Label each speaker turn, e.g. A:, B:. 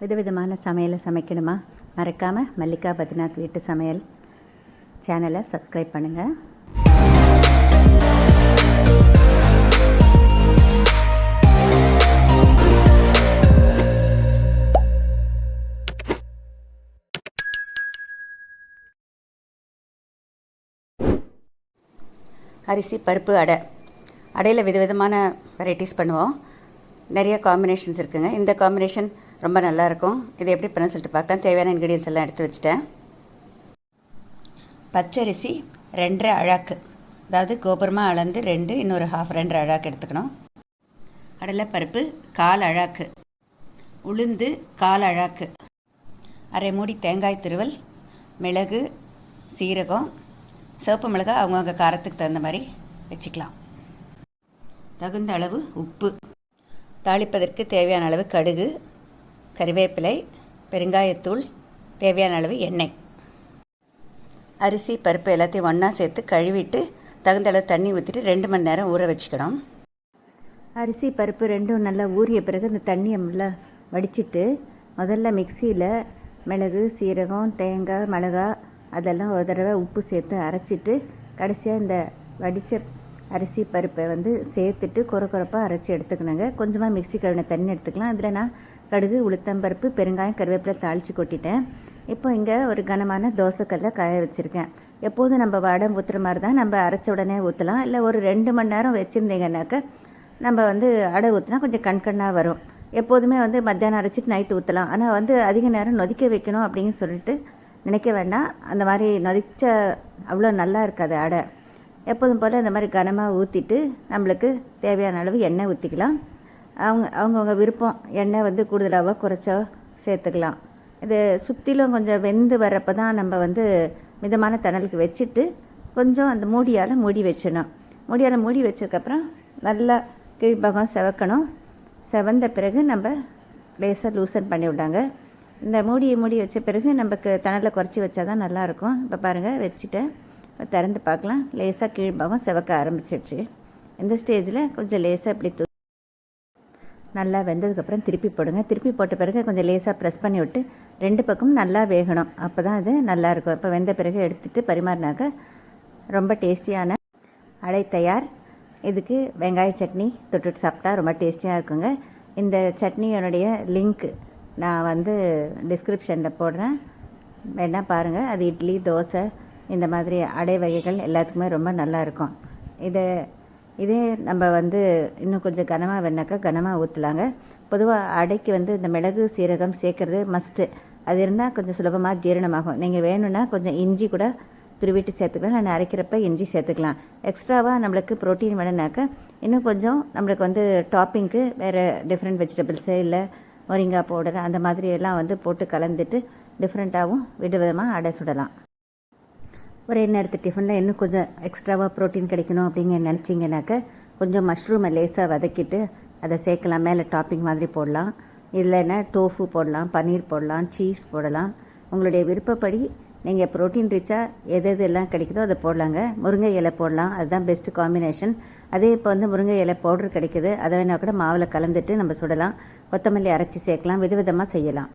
A: விதவிதமான சமையலை சமைக்கணுமா? மறக்காமல் மல்லிகா பத்ரிநாத் வீட்டு சமையல் சேனலை சப்ஸ்கிரைப் பண்ணுங்கள் அரிசி பருப்பு அடை. அடையில் விதவிதமான வெரைட்டிஸ் பண்ணுவோம். நிறைய காம்பினேஷன்ஸ் இருக்குங்க. இந்த காம்பினேஷன் ரொம்ப நல்லாயிருக்கும். இது எப்படி பண்ண சொல்லிட்டு பார்க்கலாம். தேவையான இன்க்ரீடியன்ஸ் எல்லாம் எடுத்து வச்சுட்டேன். பச்சரிசி ரெண்டரை அழாக்கு. அதாவது கோபுரமாக அளந்து ரெண்டு இன்னொரு ஹாஃப் ரெண்டரை அழாக்கு எடுத்துக்கணும். கடலைப்பருப்பு கால் அழாக்கு. உளுந்து கால் அழாக்கு. அரை மூடி தேங்காய் திருவல் மிளகு சீரகம் சிவப்பு மிளகாய் அவங்கவுங்க காரத்துக்கு தகுந்த மாதிரி வச்சுக்கலாம். தகுந்த அளவு உப்பு. தாளிப்பதற்கு தேவையான அளவு கடுகு கறிவேப்பிலை பெருங்காயத்தூள் தேவையான அளவு எண்ணெய். அரிசி பருப்பு எல்லாத்தையும் ஒன்றா சேர்த்து கழுவிட்டு தகுந்த அளவு தண்ணி ஊற்றிட்டு ரெண்டு மணி நேரம் ஊற வச்சுக்கணும். அரிசி பருப்பு ரெண்டும் நல்லா ஊறிய பிறகு அந்த தண்ணியை நல்லா வடிச்சிட்டு முதல்ல மிக்சியில் மிளகு சீரகம் தேங்காய் மிளகா அதெல்லாம் ஒரு தடவை உப்பு சேர்த்து அரைச்சிட்டு கடைசியாக இந்த வடித்த அரிசி பருப்பை வந்து சேர்த்துட்டு குறை குறைப்பாக அரைச்சி எடுத்துக்கணுங்க. கொஞ்சமாக மிக்ஸி கழுவின தண்ணி எடுத்துக்கலாம். அதில் நான் கடுகு உளுத்தம்பருப்பு பெருங்காயம் கருவேப்பிலை தாளித்து கொட்டிட்டேன். இப்போ இங்கே ஒரு கனமான தோசைக்கல்லை காய வச்சுருக்கேன். எப்போதும் நம்ம வடை ஊற்றுற மாதிரி தான் நம்ம அரைச்ச உடனே ஊற்றலாம் இல்லை ஒரு ரெண்டு மணி நேரம் வச்சுருந்தீங்கன்னாக்க நம்ம வந்து அடை ஊற்றினா கொஞ்சம் கண்கண்ணாக வரும். எப்போதுமே வந்து மத்தியானம் அரைச்சிட்டு நைட்டு ஊற்றலாம் ஆனால் வந்து அதிக நேரம் நொதிக்க வைக்கணும் அப்படின்னு சொல்லிட்டு நினைக்க வேண்டாம். அந்த மாதிரி நொதிச்ச அவ்வளோ நல்லா இருக்காது அடை. எப்போதும் போல் இந்த மாதிரி கனமாக ஊற்றிட்டு நம்மளுக்கு தேவையான அளவு எண்ணெய் ஊற்றிக்கலாம் அவங்க அவங்கவுங்க விருப்பம் எண்ணெய் வந்து கூடுதலாகவோ குறைச்சோ சேர்த்துக்கலாம். இது சுற்றிலும் கொஞ்சம் வெந்து வரப்போ தான் நம்ம வந்து மிதமான தணலுக்கு வச்சுட்டு கொஞ்சம் அந்த மூடியால் மூடி வச்சிடணும். மூடியால் மூடி வச்சதுக்கப்புறம் நல்லா கீழ்பகம் செவக்கணும். செவந்த பிறகு நம்ம லேசாக லூசன் பண்ணி விட்டாங்க இந்த மூடியை மூடி வச்ச பிறகு நமக்கு தணலை குறைச்சி வச்சா தான் நல்லாயிருக்கும். இப்போ பாருங்கள் வச்சுட்டேன். இப்போ திறந்து பார்க்கலாம். லேசாக கீழ்பகம் செவக்க ஆரம்பிச்சிடுச்சு இந்த ஸ்டேஜில் கொஞ்சம் லேசாக இப்படி நல்லா வெந்ததுக்கப்புறம் திருப்பி போடுங்க. திருப்பி போட்ட பிறகு கொஞ்சம் லேசாக ப்ரெஸ் பண்ணி விட்டு ரெண்டு பக்கமும் நல்லா வேகணும். அப்போ தான் அது நல்லாயிருக்கும் இப்போ வெந்த பிறகு எடுத்துகிட்டு பரிமாறினாக்க ரொம்ப டேஸ்டியான அடை தயார். இதுக்கு வெங்காய சட்னி தொட்டுட்டு சாப்பிட்டா ரொம்ப டேஸ்டியாக இருக்குங்க. இந்த சட்னியோடைய லிங்க் நான் வந்து டிஸ்கிரிப்ஷனில் போடுறேன். வேணால் பாருங்கள் அது இட்லி தோசை இந்த மாதிரி அடை வகைகள் எல்லாத்துக்குமே ரொம்ப நல்லா இருக்கும். இதை இதே நம்ம வந்து இன்னும் கொஞ்சம் கனமாக வேணாக்கா கனமாக ஊற்றலாங்க பொதுவாக அடைக்கு வந்து இந்த மிளகு சீரகம் சேர்க்குறது மஸ்ட்டு அது இருந்தால் கொஞ்சம் சுலபமாக ஜீரணமாகும். நீங்கள் வேணும்னா கொஞ்சம் இஞ்சி கூட துருவிட்டு சேர்த்துக்கலாம். நான் அரைக்கிறப்ப இஞ்சி சேர்த்துக்கலாம். எக்ஸ்ட்ராவாக நம்மளுக்கு ப்ரோட்டீன் வேணும்னாக்கா இன்னும் கொஞ்சம் நம்மளுக்கு வந்து டாப்பிங்க்கு வேறு டிஃப்ரெண்ட் வெஜிடபிள்ஸு இல்லை மொரிங்கா பவுடர் அந்த மாதிரி எல்லாம் வந்து போட்டு கலந்துட்டு டிஃப்ரெண்ட்டாகவும் விதவிதமாக அடை சுடலாம். ஒரே நேரத்து டிஃபனில் இன்னும் கொஞ்சம் எக்ஸ்ட்ராவாக ப்ரோட்டீன் கிடைக்கணும் அப்படிங்க நினச்சிங்கனாக்க கொஞ்சம் மஷ்ரூமை லேசாக வதக்கிட்டு அதை சேர்க்கலாம். மேலே டாப்பிங் மாதிரி போடலாம். இல்லைன்னா டோஃபு போடலாம் பன்னீர் போடலாம் சீஸ் போடலாம். உங்களுடைய விருப்பப்படி நீங்கள் ப்ரோட்டீன் ரிச்சாக எது எது எல்லாம் கிடைக்குதோ அதை போடலாங்க. முருங்கை இலை போடலாம். அதுதான் பெஸ்ட்டு காம்பினேஷன் அதே இப்போ வந்து முருங்கை இலை பவுடர் கிடைக்குது. அதை வேணால் கூட மாவில் கலந்துட்டு நம்ம சுடலாம். கொத்தமல்லி அரைச்சி சேர்க்கலாம். விதவிதமாக செய்யலாம்.